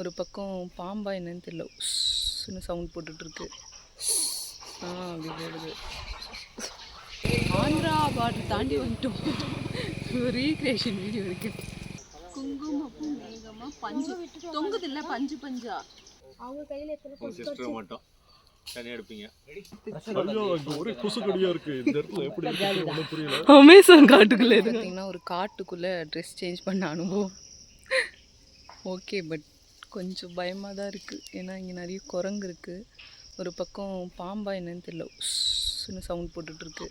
ஒரு பக்கம் பாம்பா என்னன்னு தெரியல. சவுண்ட் போட்டுட்டு இருக்கு ஆ அப்படி போடுது ஆந்திரா பார்டர் தாண்டி வந்துட்டோம். ரீக்ரியேஷன் வீடியோ இருக்கு. குங்குமப்பூ மேகமா பஞ்சு. தொங்குது இல்ல பஞ்சு பஞ்சா? அவங்க கையில எத்தனை மட்டும். தனியாக எடுப்பீங்க. ஐயோ அங்கே ஒரே கொசு கடியாக இருக்கு. இந்த இடத்துல எப்படி இருக்கு ஒன்றும் புரியல. அமேசான் காட்டுக்குள்ளே பார்த்தீங்கன்னா ஒரு காட்டுக்குள்ளே ட்ரெஸ் சேஞ்ச் பண்ண அனுபவம். ஓகே பட் கொஞ்சம் பயமாக தான் இருக்குது ஏன்னா இங்கே நிறைய குரங்கு இருக்குது ஒரு பக்கம் பாம்பா என்னன்னு தெரியல. உஸ்ன்னு சவுண்ட் போட்டுட்டு இருக்கு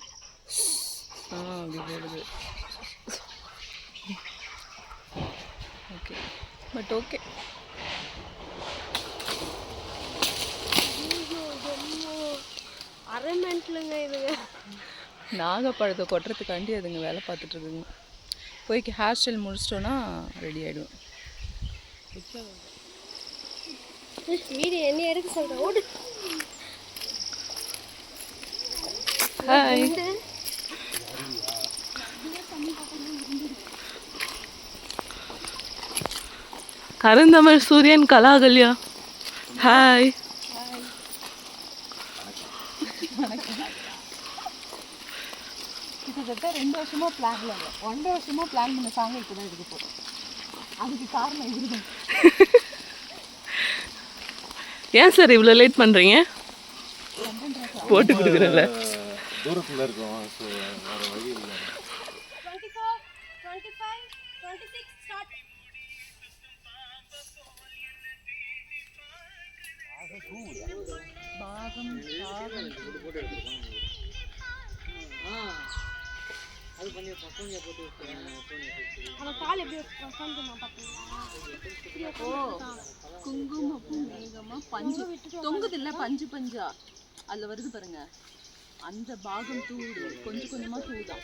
ஆ அப்படி போடுது ஓகே பட் ஓகே அரை மென்ட்லுங்க இதுங்க. நாகப்பழத்தை கொட்டுறதுக்காண்டி அதுங்க வேலை பார்த்துட்டு இருக்குங்க போய் ஹேர் ஸ்டைல் முடிச்சிட்டோன்னா ரெடி ஆகிடுவேன் வீடு என்ன எடுக்க சொல்றேன். ஓடு. ஹாய் கருந்தமிழ் சூரியன் கலாகல்யா. ஹாய் ரெண்டு வருஷமா பிளான்ல இல்லை. ஒன்றரை வருஷமா பிளான் பண்ண சாங்க இப்போ தான் எடுக்க போகிறோம் அதுக்கு காரணம் இதுதான். ஏன் சார் இவ்வளோ லேட் பண்ணுறீங்க போட்டு கொடுக்குறல தூரத்தில் இருக்கோம் ஸோ வேறு வழி இல்லை. டுவெண்ட்டி ஃபோர் அவன் கால் எப்படி பார்த்தீங்களா குங்குமப்பூ மேகமா பஞ்சு தொங்குது இல்ல பஞ்சு. பஞ்சா அதுல வருது பாருங்க. அந்த பாகம் தூடு கொஞ்சம் கொஞ்சமா தூதான்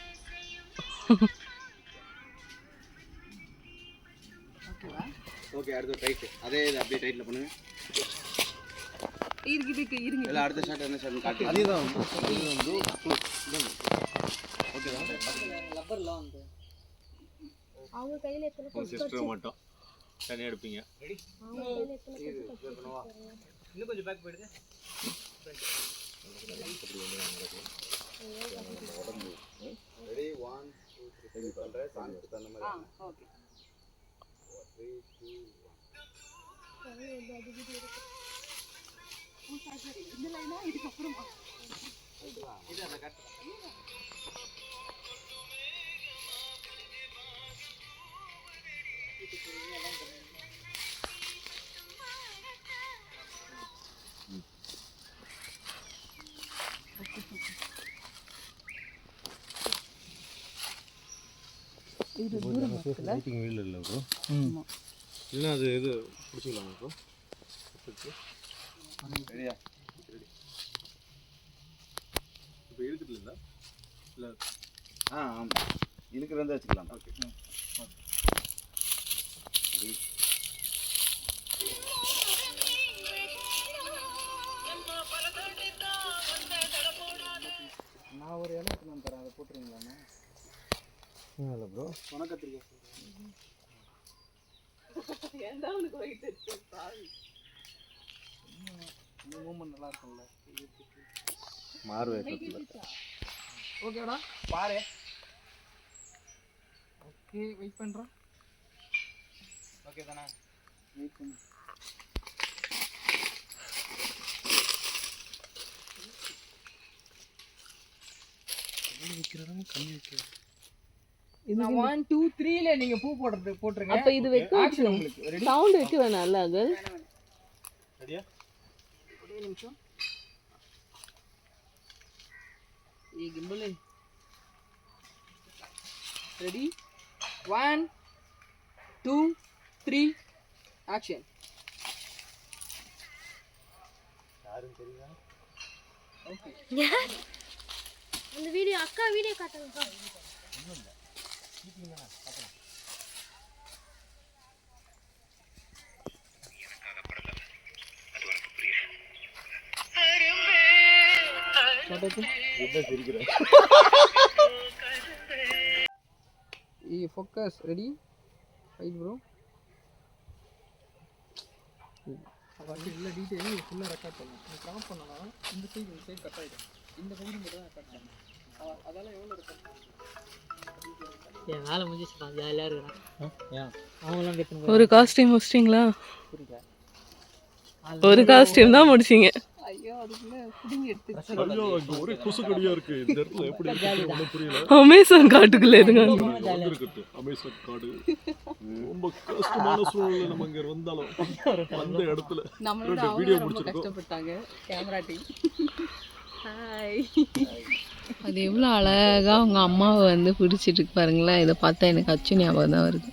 ஓகேவா? ஓகே அடுத்து ரைட்டு அதே இது அப்படியே டைட்டில் பண்ணுங்க. இருக்கு இருக்கு இருங்க இல்லை அடுத்த ஷாட் என்ன ஷாட் காட்டு. அதுதான். வந்து அவங்க கையில எத்தனை சிஸ்டரை மட்டும். தனியாக எடுப்பீங்க. இன்னும் கொஞ்சம் பேக் போயிடுங்க. ரெடி ஒன் டூ த்ரீ பண்ணுறேன் சாங்ஸ் தகுந்த மாதிரி ஓகே த்ரீ டூ இந்த லைனா இதுக்கப்புறமா? இது அந்த கட்டு. இது தூரம் லைட்டிங் வீல் இல்லை ப்ரோ. இல்லைன்னா அது இது பிடிச்சிக்கலாமா ப்ரோ. ரெடியா? இப்போ இழுத்துட்டு இருந்தா? இல்லை. ஆ ஆமாம் இழுக்கிறதா வச்சுக்கலாம். ஓகே. நான் ஒரு இடம் நான் தரேன். அதை போட்டுருங்களாண்ணா இல்லை ப்ரோ உனக்கத்திரிக்கா ஏன்டா உனக்கு வயிற்று இருக்கு பாவி இந்த மூமெண்ட் நல்லா இருக்கும்ல மாறு ஓகேடா பாரு. ஓகே வெயிட் பண்ணுறோம் ஓகே தானே வெயிட் பண்ணு நான் ஒன் டூ த்ரீல நீங்க பூ போடுறது போட்டுருங்க. அப்ப இது வைக்க ஆக்ஷன் உங்களுக்கு. ரெடி சவுண்ட் வைக்க ரெடியா ஒரே நிமிஷம். ஏ gimbal ready one two three action யாரும் தெரியுதா அந்த வீடியோ அக்கா வீடியோ சிரிக்கிற ஃபோக்கஸ் ரெடி ஃபைட் ப்ரோ அப்படி எல்லா டீட்டெயிலும் ஃபுல்லாக ரெக்கார்ட் பண்ணணும் நீ க்ராப் பண்ணனா இந்த சைடு இந்த சைடு கட் ஆகிடும் இந்த பகுதி மட்டும் தான் ரெக்கார்ட் பண்ணணும் அதெல்லாம் எவ்வளோ இருக்கும் என் வேலை ஜாலியாக இருக்கிறேன். அவங்களாம் ஒரு காஸ்டியூம் முடிச்சிட்டிங்களா? ஒரு காஸ்டியூம் தான் முடிச்சிங்க. ஐயோ அதுக்குள்ள புடிங்கி எடுத்து ஐயோ இங்க ஒரே கொசு கடியா இருக்கு. இந்த இடத்துல எப்படி இருக்கு? ஒன்றும் புரியல. அமேசான் காட்டுக்குள்ள இருங்க அமேசான் காடு. ரொம்ப கஷ்டமான சூழ்நிலை நம்ம இங்க வந்தாலும். அந்த இடத்துல. நம்மளோட ரெண்டு அவங்க video ரொம்ப முடிச்சிருக்கோம். கஷ்டப்பட்டாங்க. கேமரா டீம் ஹாய் அது எவ்வளோ அழகாக அவங்க அம்மாவை வந்து பிடிச்சிட்டு பாருங்களேன். இதை பார்த்தா எனக்கு அச்சு ஞாபகம் தான் வருது.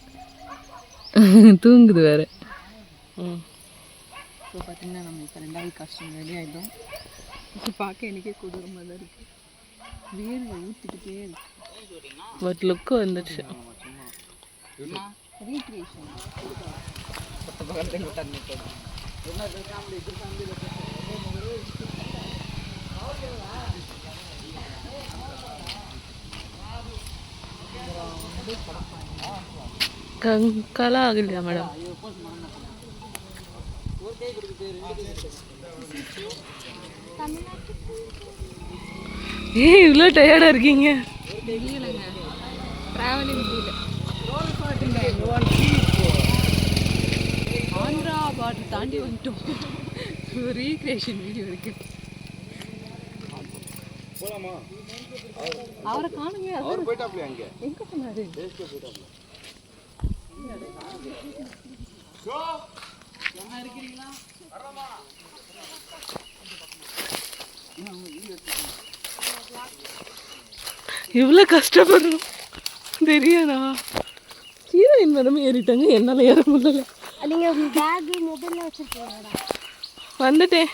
தூங்குது வேற. ம். ஸோ பார்த்தீங்கன்னா நம்ம இப்போ ரெண்டாவது காஸ்டியூம் ரெடி ஆகிட்டோம் இப்போ பார்க்க எனக்கே கொடூரமாக தான் இருக்கு. வேர்வை ஊற்றிக்கிட்டே இருக்கு. பட் லுக்கு வந்துடுச்சு ரீக்ரியேஷன் கங்கலா ஆகலையா மேடம் ஏன் இவ்வளோ டயர்டாக இருக்கீங்க. ட்ராவலிங் ஆந்திரா பார்டர் தாண்டி வந்துட்டோம். ரீக்ரியேஷன் வீடியோ இருக்குது இருக்கு அவரை காணுங்க அவர் போயிட்டாப்ல அங்க எங்க போனாரு இவ்வளோ கஷ்டப்படணும். தெரியாதா? ஹீரோயின் மேடம் ஏறிட்டாங்க என்னால் ஏற முடியல. நீங்கள் பேகு மொபைலில் வச்சுருக்கீங்களா? வந்துட்டேன்.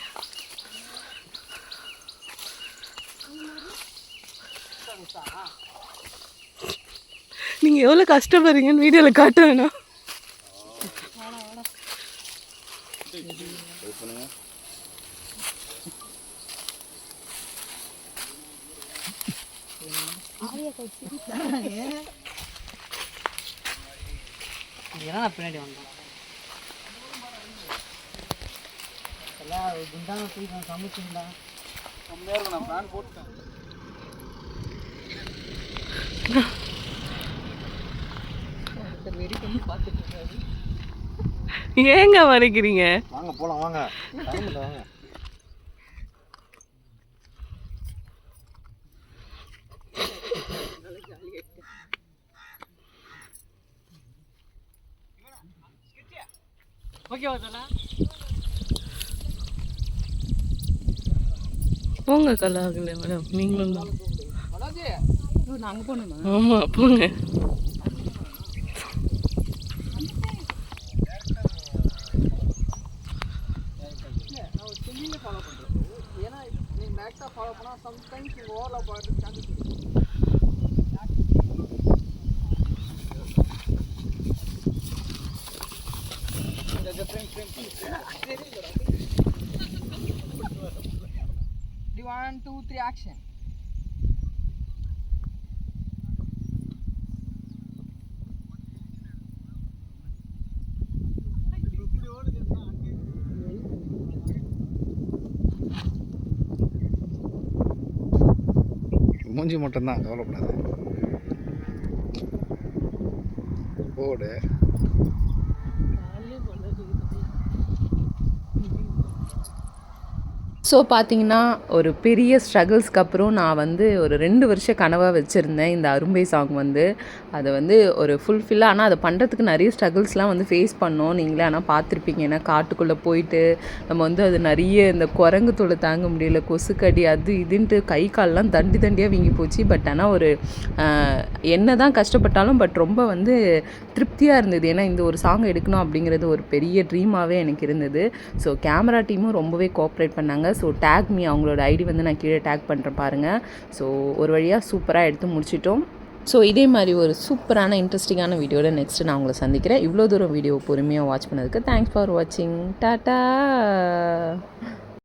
நீங்கள் எவ்வளோ கஷ்டப்படுறீங்கன்னு வீடியோவில் காட்ட வேணாம். பின்னாடி வந்தேன். எல்லாம் குண்டான தூக்கி சமைச்சிங்களா நான் பிளான் போட்டுட்டேன். ஏங்க மறைக்கிறீங்க வாங்க போலாம் வாங்க. போங்க கலாகல மேடம். நீங்களும் தான். நாங்கள் போகணுமா ஆமாம் போங்க நான் ஒரு ஸ்டெல்லிங்கே ஃபாலோ மூஞ்சி மட்டும்தான் கவலைப்படாது. போடு. ஸோ பார்த்தீங்கன்னா ஒரு பெரிய ஸ்ட்ரகிள்ஸ்க்கு அப்புறம் நான் வந்து ஒரு ரெண்டு வருஷ கனவாக வச்சுருந்தேன். இந்த அரும்பை சாங் வந்து. அதை வந்து ஒரு ஃபுல்ஃபில்லாக ஆனால் அதை பண்ணுறதுக்கு நிறைய ஸ்ட்ரகிள்ஸ்லாம் வந்து ஃபேஸ் பண்ணோம். நீங்களே ஆனால் பார்த்துருப்பீங்க. ஏன்னா காட்டுக்குள்ளே போயிட்டு நம்ம வந்து அது நிறைய இந்த குரங்கு தொலை தாங்க முடியல. கொசுக்கடி அது இதுன்ட்டு கை கால்லாம் தண்டி தண்டியாக வீங்கி போச்சு. பட் ஆனால் ஒரு என்ன தான் கஷ்டப்பட்டாலும் பட் ரொம்ப வந்து திருப்தியாக இருந்தது. ஏன்னா இந்த ஒரு சாங் எடுக்கணும் அப்படிங்கிறது ஒரு பெரிய ட்ரீமாகவே எனக்கு இருந்தது. ஸோ கேமரா டீமும் ரொம்பவே கோஆப்ரேட் பண்ணாங்க. ஸோ டேக் மீ அவங்களோட ஐடி வந்து நான் கீழே டேக் பண்ணுறேன் பாருங்கள் ஸோ ஒரு வழியாக சூப்பராக எடுத்து முடிச்சிட்டோம். ஸோ இதே மாதிரி ஒரு சூப்பரான இன்ட்ரெஸ்டிங்கான வீடியோவில் நெக்ஸ்ட்டு நான் உங்களை சந்திக்கிறேன். இவ்வளோ தூரம் வீடியோ பொறுமையாக வாட்ச் பண்ணதுக்கு தேங்க்ஸ் ஃபார் வாட்சிங் டாட்டா!